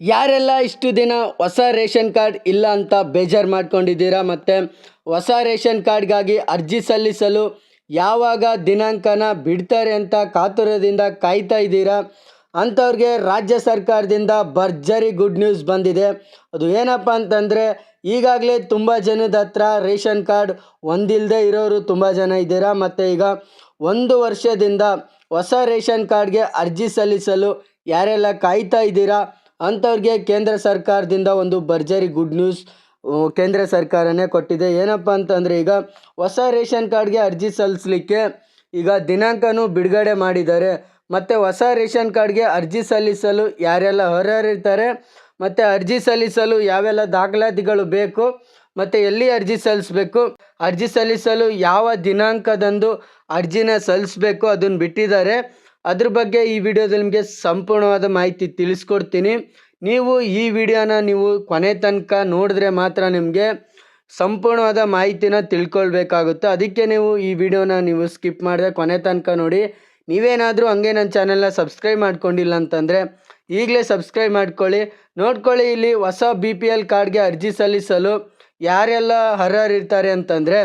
ಯಾರೆಲ್ಲ ಇಷ್ಟು ದಿನ ಹೊಸ ರೇಷನ್ ಕಾರ್ಡ್ ಇಲ್ಲ ಅಂತ ಬೇಜಾರು ಮಾಡ್ಕೊಂಡಿದ್ದೀರಾ ಮತ್ತು ಹೊಸ ರೇಷನ್ ಕಾರ್ಡ್ಗಾಗಿ ಅರ್ಜಿ ಸಲ್ಲಿಸಲು ಯಾವಾಗ ದಿನಾಂಕನ ಬಿಡ್ತಾರೆ ಅಂತ ಕಾತುರದಿಂದ ಕಾಯ್ತಾ ಇದ್ದೀರಾ? ಅಂಥವ್ರಿಗೆ ರಾಜ್ಯ ಸರ್ಕಾರದಿಂದ ಭರ್ಜರಿ ಗುಡ್ ನ್ಯೂಸ್ ಬಂದಿದೆ. ಅದು ಏನಪ್ಪ ಅಂತಂದರೆ, ಈಗಾಗಲೇ ತುಂಬ ಜನದ ಹತ್ರ ರೇಷನ್ ಕಾರ್ಡ್ ಹೊಂದಿಲ್ಲದೆ ಇರೋರು ತುಂಬ ಜನ ಇದ್ದೀರಾ? ಮತ್ತು ಈಗ ಒಂದು ವರ್ಷದಿಂದ ಹೊಸ ರೇಷನ್ ಕಾರ್ಡ್ಗೆ ಅರ್ಜಿ ಸಲ್ಲಿಸಲು ಯಾರೆಲ್ಲ ಕಾಯ್ತಾ ಇದ್ದೀರಾ? ಅಂಥವ್ರಿಗೆ ಕೇಂದ್ರ ಸರ್ಕಾರದಿಂದ ಒಂದು ಭರ್ಜರಿ ಗುಡ್ ನ್ಯೂಸ್ ಕೇಂದ್ರ ಸರ್ಕಾರನೇ ಕೊಟ್ಟಿದೆ. ಏನಪ್ಪ ಅಂತಂದರೆ, ಈಗ ಹೊಸ ರೇಷನ್ ಕಾರ್ಡ್ಗೆ ಅರ್ಜಿ ಸಲ್ಲಿಸಲಿಕ್ಕೆ ಈಗ ದಿನಾಂಕನೂ ಬಿಡುಗಡೆ ಮಾಡಿದ್ದಾರೆ. ಮತ್ತು ಹೊಸ ರೇಷನ್ ಕಾರ್ಡ್ಗೆ ಅರ್ಜಿ ಸಲ್ಲಿಸಲು ಯಾರೆಲ್ಲ ಅರ್ಹರಿರ್ತಾರೆ ಮತ್ತು ಅರ್ಜಿ ಸಲ್ಲಿಸಲು ಯಾವೆಲ್ಲ ದಾಖಲಾತಿಗಳು ಬೇಕು, ಮತ್ತು ಎಲ್ಲಿ ಅರ್ಜಿ ಸಲ್ಲಿಸಬೇಕು, ಅರ್ಜಿ ಸಲ್ಲಿಸಲು ಯಾವ ದಿನಾಂಕದಂದು ಅರ್ಜಿನ ಸಲ್ಲಿಸಬೇಕು ಅದನ್ನು ಬಿಟ್ಟಿದ್ದಾರೆ. ಅದ್ರ ಬಗ್ಗೆ ಈ ವಿಡಿಯೋದಲ್ಲಿ ನಿಮಗೆ ಸಂಪೂರ್ಣವಾದ ಮಾಹಿತಿ ತಿಳಿಸ್ಕೊಡ್ತೀನಿ. ನೀವು ಈ ವಿಡಿಯೋನ ನೀವು ಕೊನೆ ತನಕ ನೋಡಿದ್ರೆ ಮಾತ್ರ ನಿಮಗೆ ಸಂಪೂರ್ಣವಾದ ಮಾಹಿತಿನ ತಿಳ್ಕೊಳ್ಬೇಕಾಗುತ್ತೆ. ಅದಕ್ಕೆ ನೀವು ಈ ವಿಡಿಯೋನ ನೀವು ಸ್ಕಿಪ್ ಮಾಡಿದ್ರೆ ಕೊನೆ ತನಕ ನೋಡಿ. ನೀವೇನಾದರೂ ಹಂಗೆ ನನ್ನ ಚಾನೆಲ್ನ ಸಬ್ಸ್ಕ್ರೈಬ್ ಮಾಡ್ಕೊಂಡಿಲ್ಲ ಅಂತಂದರೆ ಈಗಲೇ ಸಬ್ಸ್ಕ್ರೈಬ್ ಮಾಡ್ಕೊಳ್ಳಿ. ನೋಡ್ಕೊಳ್ಳಿ, ಇಲ್ಲಿ ಹೊಸ ಬಿ ಪಿ ಎಲ್ ಕಾರ್ಡ್ಗೆ ಅರ್ಜಿ ಸಲ್ಲಿಸಲು ಯಾರೆಲ್ಲ ಅರ್ಹರಿರ್ತಾರೆ ಅಂತಂದರೆ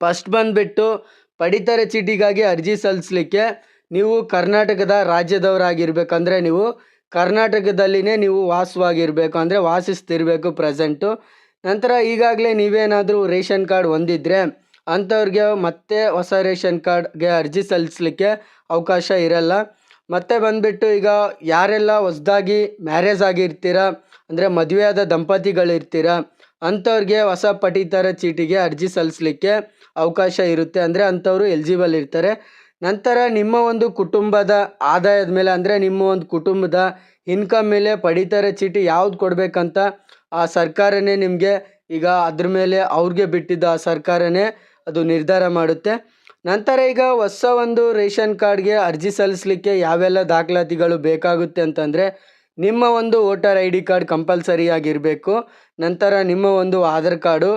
ಫಸ್ಟ್ ಬಂದುಬಿಟ್ಟು ಪಡಿತರ ಚೀಟಿಗಾಗಿ ಅರ್ಜಿ ಸಲ್ಲಿಸಲಿಕ್ಕೆ ನೀವು ಕರ್ನಾಟಕದ ರಾಜ್ಯದವರಾಗಿರ್ಬೇಕಂದ್ರೆ ನೀವು ಕರ್ನಾಟಕದಲ್ಲಿನೇ ನೀವು ವಾಸವಾಗಿರಬೇಕು, ಅಂದರೆ ವಾಸಿಸ್ತಿರಬೇಕು ಪ್ರೆಸೆಂಟು. ನಂತರ ಈಗಾಗಲೇ ನೀವೇನಾದರೂ ರೇಷನ್ ಕಾರ್ಡ್ ಹೊಂದಿದ್ರೆ ಅಂಥವ್ರಿಗೆ ಮತ್ತೆ ಹೊಸ ರೇಷನ್ ಕಾರ್ಡ್ಗೆ ಅರ್ಜಿ ಸಲ್ಲಿಸಲಿಕ್ಕೆ ಅವಕಾಶ ಇರಲ್ಲ. ಮತ್ತೆ ಬಂದುಬಿಟ್ಟು ಈಗ ಯಾರೆಲ್ಲ ಹೊಸ್ದಾಗಿ ಮ್ಯಾರೇಜ್ ಆಗಿರ್ತೀರ, ಅಂದರೆ ಮದುವೆಯಾದ ದಂಪತಿಗಳಿರ್ತೀರ, ಅಂಥವ್ರಿಗೆ ಹೊಸ ಪಡಿತರ ಚೀಟಿಗೆ ಅರ್ಜಿ ಸಲ್ಲಿಸಲಿಕ್ಕೆ ಅವಕಾಶ ಇರುತ್ತೆ. ಅಂದರೆ ಅಂಥವರು ಎಲಿಜಿಬಲ್ ಇರ್ತಾರೆ. ನಂತರ ನಿಮ್ಮ ಒಂದು ಕುಟುಂಬದ ಆದಾಯದ ಮೇಲೆ, ಅಂದರೆ ನಿಮ್ಮ ಒಂದು ಕುಟುಂಬದ ಇನ್ಕಮ್ ಮೇಲೆ ಪಡಿತರ ಚೀಟಿ ಯಾವ್ದು ಕೊಡಬೇಕಂತ ಆ ಸರ್ಕಾರನೇ ನಿಮಗೆ ಈಗ ಅದ್ರ ಮೇಲೆ ಅವ್ರಿಗೆ ಬಿಟ್ಟಿದ್ದ ಆ ಸರ್ಕಾರನೇ ಅದು ನಿರ್ಧಾರ ಮಾಡುತ್ತೆ. ನಂತರ ಈಗ ಹೊಸ ಒಂದು ರೇಷನ್ ಕಾರ್ಡ್ಗೆ ಅರ್ಜಿ ಸಲ್ಲಿಸಲಿಕ್ಕೆ ಯಾವೆಲ್ಲ ದಾಖಲಾತಿಗಳು ಬೇಕಾಗುತ್ತೆ ಅಂತಂದರೆ ನಿಮ್ಮ ಒಂದು ವೋಟರ್ ಐ ಡಿ ಕಾರ್ಡ್ ಕಂಪಲ್ಸರಿಯಾಗಿರಬೇಕು. ನಂತರ ನಿಮ್ಮ ಒಂದು ಆಧಾರ್ ಕಾರ್ಡು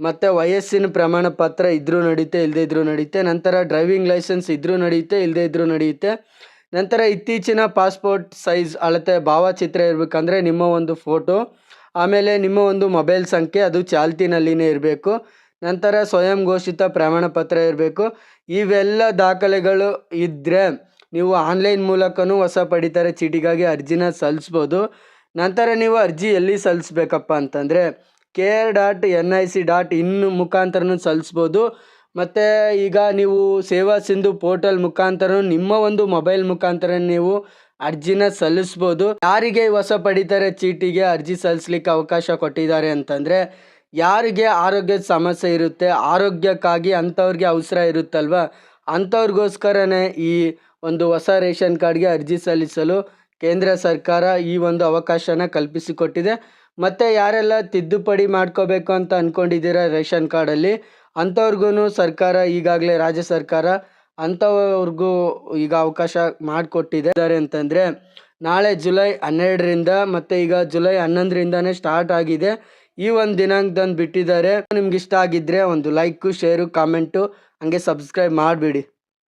ಮತ್ತು ವಯಸ್ಸಿನ ಪ್ರಮಾಣ ಪತ್ರ ಇದ್ದರೂ ನಡೆಯುತ್ತೆ ಇಲ್ಲದೇ ಇದ್ದರೂ ನಡೆಯುತ್ತೆ ನಂತರ ಡ್ರೈವಿಂಗ್ ಲೈಸೆನ್ಸ್ ಇದ್ದರೂ ನಡೆಯುತ್ತೆ ಇಲ್ಲದೇ ಇದ್ದರೂ ನಡೆಯುತ್ತೆ ನಂತರ ಇತ್ತೀಚಿನ ಪಾಸ್ಪೋರ್ಟ್ ಸೈಜ್ ಅಳತೆ, ಭಾವಚಿತ್ರ ಇರಬೇಕಂದ್ರೆ ನಿಮ್ಮ ಒಂದು ಫೋಟೋ ಆಮೇಲೆ ನಿಮ್ಮ ಒಂದು ಮೊಬೈಲ್ ಸಂಖ್ಯೆ, ಅದು ಚಾಲ್ತಿನಲ್ಲಿನೇ ಇರಬೇಕು. ನಂತರ ಸ್ವಯಂ ಘೋಷಿತ ಪ್ರಮಾಣ ಪತ್ರ ಇರಬೇಕು. ಇವೆಲ್ಲ ದಾಖಲೆಗಳು ಇದ್ದರೆ ನೀವು ಆನ್ಲೈನ್ ಮೂಲಕವೂ ಹೊಸ ಪಡಿತರ, ಚೀಟಿಗಾಗಿ ಅರ್ಜಿನ ಸಲ್ಲಿಸ್ಬೋದು. ನಂತರ ನೀವು ಅರ್ಜಿ ಎಲ್ಲಿ ಸಲ್ಲಿಸ್ಬೇಕಪ್ಪ ಅಂತಂದರೆ K R dot N I C dot in ಮುಖಾಂತರನೂ ಸಲ್ಲಿಸ್ಬೋದು. ಮತ್ತು ಈಗ ನೀವು ಸೇವಾ ಸಿಂಧು ಪೋರ್ಟಲ್ ಮುಖಾಂತರ ನಿಮ್ಮ ಒಂದು ಮೊಬೈಲ್ ಮುಖಾಂತರ ನೀವು ಅರ್ಜಿನ ಸಲ್ಲಿಸ್ಬೋದು. ಯಾರಿಗೆ ಹೊಸ ಪಡಿತರ ಚೀಟಿಗೆ ಅರ್ಜಿ ಸಲ್ಲಿಸ್ಲಿಕ್ಕೆ ಅವಕಾಶ ಕೊಟ್ಟಿದ್ದಾರೆ ಅಂತಂದರೆ ಯಾರಿಗೆ ಆರೋಗ್ಯದ ಸಮಸ್ಯೆ ಇರುತ್ತೆ, ಆರೋಗ್ಯಕ್ಕಾಗಿ ಅಂಥವ್ರಿಗೆ ಅವಸರ ಇರುತ್ತಲ್ವ? ಅಂಥವ್ರಿಗೋಸ್ಕರನೇ ಈ ಒಂದು ಹೊಸ ರೇಷನ್ ಕಾರ್ಡ್ಗೆ ಅರ್ಜಿ ಸಲ್ಲಿಸಲು ಕೇಂದ್ರ ಸರ್ಕಾರ ಈ ಒಂದು ಅವಕಾಶನ ಕಲ್ಪಿಸಿಕೊಟ್ಟಿದೆ. ಮತ್ತು ಯಾರೆಲ್ಲ ತಿದ್ದುಪಡಿ ಮಾಡ್ಕೋಬೇಕು ಅಂತ ಅಂದ್ಕೊಂಡಿದ್ದೀರ ರೇಷನ್ ಕಾರ್ಡಲ್ಲಿ ಅಂಥವ್ರಿಗೂ ಸರ್ಕಾರ, ಈಗಾಗಲೇ ರಾಜ್ಯ ಸರ್ಕಾರ ಅಂಥವ್ರಿಗೂ ಈಗ ಅವಕಾಶ ಮಾಡಿಕೊಟ್ಟಿದ್ದಾರೆ ಅಂತಂದರೆ, ನಾಳೆ ಜುಲೈ ಹನ್ನೆರಡರಿಂದ ಮತ್ತು ಈಗ ಜುಲೈ ಹನ್ನೊಂದರಿಂದನೇ ಸ್ಟಾರ್ಟ್ ಆಗಿದೆ. ಈ ಒಂದು ದಿನಾಂಕದಂದು ಬಿಟ್ಟಿದ್ದಾರೆ. ನಿಮ್ಗೆ ಇಷ್ಟ ಆಗಿದ್ದರೆ ಒಂದು ಲೈಕು, ಶೇರು, ಕಾಮೆಂಟು ಹಂಗೆ ಸಬ್ಸ್ಕ್ರೈಬ್ ಮಾಡಿಬಿಡಿ.